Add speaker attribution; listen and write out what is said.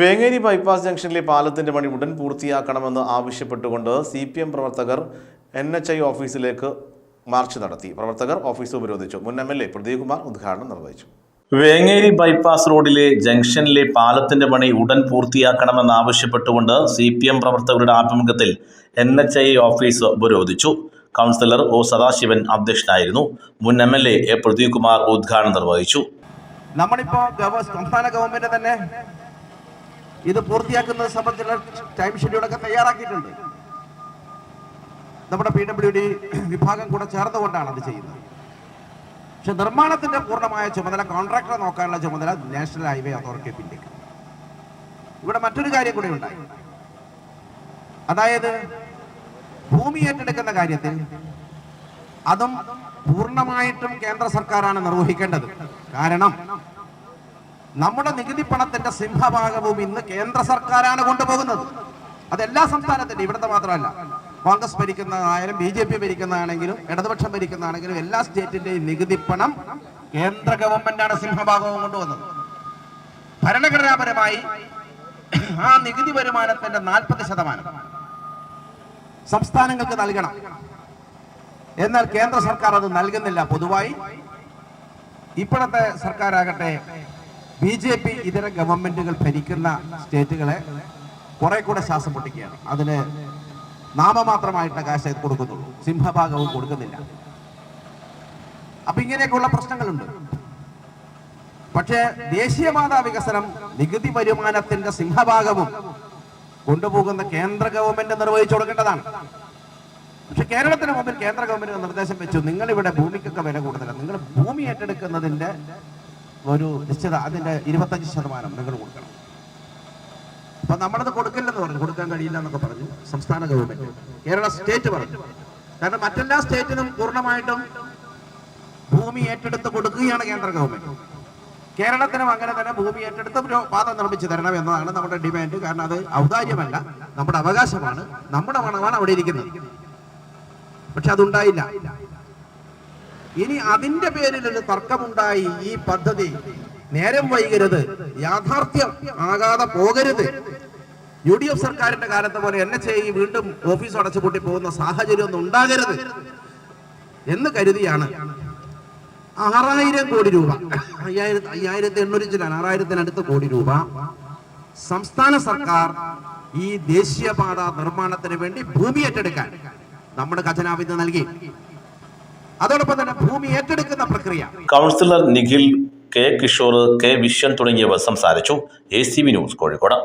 Speaker 1: Vengeri bypass ജംഗ്ഷനിലെ പാലത്തിന്റെ പണി ഉടൻ പൂർത്തിയാക്കണമെന്ന് ആവശ്യപ്പെട്ടുകൊണ്ട് സി പി എം പ്രവർത്തകർ എൻ എച്ച് ഐ ഓഫീസിലേക്ക് മാർച്ച് നടത്തി. പ്രവർത്തകർ ഓഫീസ് ഉപരോധിച്ചു. മുൻ എം എൽ എ പ്രദീപ്കുമാർ ഉദ്ഘാടനം നിർവഹിച്ചു.
Speaker 2: വേങ്ങേരി ബൈപ്പാസ് റോഡിലെ ജംഗ്ഷനിലെ പാലത്തിന്റെ പണി ഉടൻ പൂർത്തിയാക്കണമെന്നാവശ്യപ്പെട്ടുകൊണ്ട് സി പി എം പ്രവർത്തകരുടെ ആഭിമുഖ്യത്തിൽ എൻ എച്ച് ഐ ഓഫീസ് ഉപരോധിച്ചു. കൗൺസിലർ ഒ സദാശിവൻ അധ്യക്ഷനായിരുന്നു. മുൻ M L A Pradeep Kumar ഉദ്ഘാടനം നിർവഹിച്ചു.
Speaker 3: നമ്മളിപ്പോ സംസ്ഥാന ഗവൺമെന്റ് തന്നെ ഇത് പൂർത്തിയാക്കുന്നത് സംബന്ധിച്ചുള്ള ടൈം ഷെഡ്യൂളൊക്കെ തയ്യാറാക്കിയിട്ടുണ്ട്. നമ്മുടെ പി ഡബ്ല്യു ഡി വിഭാഗം കൂടെ ചേർന്നുകൊണ്ടാണ് അത് ചെയ്യുന്നത്. പക്ഷെ നിർമ്മാണത്തിന്റെ പൂർണമായ ചുമതല കോൺട്രാക്ടറെ നോക്കാനുള്ള ചുമതല നാഷണൽ ഹൈവേ അതോറിറ്റി ഓഫ് ഇന്ത്യയ്ക്ക്. ഇവിടെ മറ്റൊരു കാര്യം കൂടി ഉണ്ടായി. അതായത് ഭൂമി ഏറ്റെടുക്കുന്ന കാര്യത്തിൽ അതും പൂർണമായിട്ടും കേന്ദ്ര സർക്കാരാണ് നിർവഹിക്കേണ്ടത്. കാരണം നമ്മുടെ നികുതി പണത്തിന്റെ സിംഹഭാഗവും ഇന്ന് കേന്ദ്ര സർക്കാരാണ് കൊണ്ടുപോകുന്നത്. അതെല്ലാ സംസ്ഥാനത്തിന്റെ ഇവിടുത്തെ മാത്രമല്ല. കോൺഗ്രസ് ഭരിക്കുന്നതായാലും ബി ജെ പി ഭരിക്കുന്നതാണെങ്കിലും ഇടതുപക്ഷം ഭരിക്കുന്നതാണെങ്കിലും എല്ലാ സ്റ്റേറ്റിന്റെയും നികുതി പണം കേന്ദ്ര ഗവൺമെന്റാണ് സിംഹഭാഗവും കൊണ്ടുവന്നത് ഭരണഘടനാപരമായി ആ നികുതി വരുമാനത്തിന്റെ നാൽപ്പത് ശതമാനം സംസ്ഥാനങ്ങൾക്ക് നൽകണം. എന്നാൽ കേന്ദ്ര സർക്കാർ അത് നൽകുന്നില്ല. പൊതുവായി ഇപ്പോഴത്തെ സർക്കാരാകട്ടെ ബി ജെ പി ഇതര ഗവൺമെന്റുകൾ ഭരിക്കുന്ന സ്റ്റേറ്റുകളെ കുറെ കൂടെ ശ്വാസം പൊട്ടിക്കുകയാണ് അതിന് നാമമാത്രമായിട്ട് കാശ് കൊടുക്കുന്നുള്ളൂ. സിംഹഭാഗവും കൊടുക്കുന്നില്ല. അപ്പൊ ഇങ്ങനെയൊക്കെയുള്ള പ്രശ്നങ്ങളുണ്ട്. പക്ഷേ ദേശീയപാത വികസനം നികുതി വരുമാനത്തിന്റെ സിംഹഭാഗവും കൊണ്ടുപോകുന്ന കേന്ദ്ര ഗവൺമെന്റ് നിർവഹിച്ചു കൊടുക്കേണ്ടതാണ്. പക്ഷെ കേരളത്തിന് മുമ്പിൽ കേന്ദ്ര ഗവൺമെന്റ് നിർദ്ദേശം വെച്ചു നിങ്ങൾ ഇവിടെ ഭൂമിക്കൊക്കെ വില കൂടുതലാണ് നിങ്ങൾ ഭൂമി ഏറ്റെടുക്കുന്നതിന്റെ ഒരു നിശ്ചിത അതിന്റെ ഇരുപത്തഞ്ച് ശതമാനം നിങ്ങൾ കൊടുക്കണം. അപ്പൊ നമ്മളത് കൊടുക്കില്ലെന്ന് പറഞ്ഞു. കൊടുക്കാൻ കഴിയില്ല എന്നൊക്കെ പറഞ്ഞു സംസ്ഥാന ഗവൺമെന്റ്. കേരള സ്റ്റേറ്റ് പറഞ്ഞു. കാരണം മറ്റെല്ലാ സ്റ്റേറ്റിനും പൂർണമായിട്ടും ഭൂമി ഏറ്റെടുത്ത് കൊടുക്കുകയാണ് കേന്ദ്ര ഗവൺമെന്റ്. കേരളത്തിനും അങ്ങനെ തന്നെ ഭൂമി ഏറ്റെടുത്ത് ഒരു പാത നിർമ്മിച്ചു തരണം എന്നതാണ് നമ്മുടെ ഡിമാൻഡ്. കാരണം അത് ഔദാര്യമല്ല നമ്മുടെ അവകാശമാണ് നമ്മുടെ പണമാണ് അവിടെ ഇരിക്കുന്നത്. പക്ഷെ അതുണ്ടായില്ല. ഇനി അതിന്റെ പേരിൽ ഒരു തർക്കമുണ്ടായി ഈ പദ്ധതി. നേരം വൈകരുത്. യാഥാർത്ഥ്യം ആകാതെ പോകരുത്. യു ഡി എഫ് സർക്കാരിന്റെ കാലത്ത് പോലെ എൻ എച്ച് ഐ വീണ്ടും ഓഫീസ് അടച്ചുപൂട്ടി പോകുന്ന സാഹചര്യം ഒന്നും ഉണ്ടാകരുത് എന്ന് കരുതിയാണ്. ആറായിരം കോടി രൂപ. അയ്യായിരത്തി അയ്യായിരത്തി എണ്ണൂറ്റി ചില ആറായിരത്തിനടുത്ത് കോടി രൂപ. സംസ്ഥാന സർക്കാർ ഈ ദേശീയപാത നിർമ്മാണത്തിന് വേണ്ടി ഭൂമി ഏറ്റെടുക്കാൻ നമ്മുടെ ഖജനാവിന് നൽകി. അതോടൊപ്പം തന്നെ ഭൂമി ഏറ്റെടുക്കുന്ന പ്രക്രിയ.
Speaker 2: Councillor Nikhil K Kishore K Viswan തുടങ്ങിയവർ സംസാരിച്ചു. A C V news Kozhikode.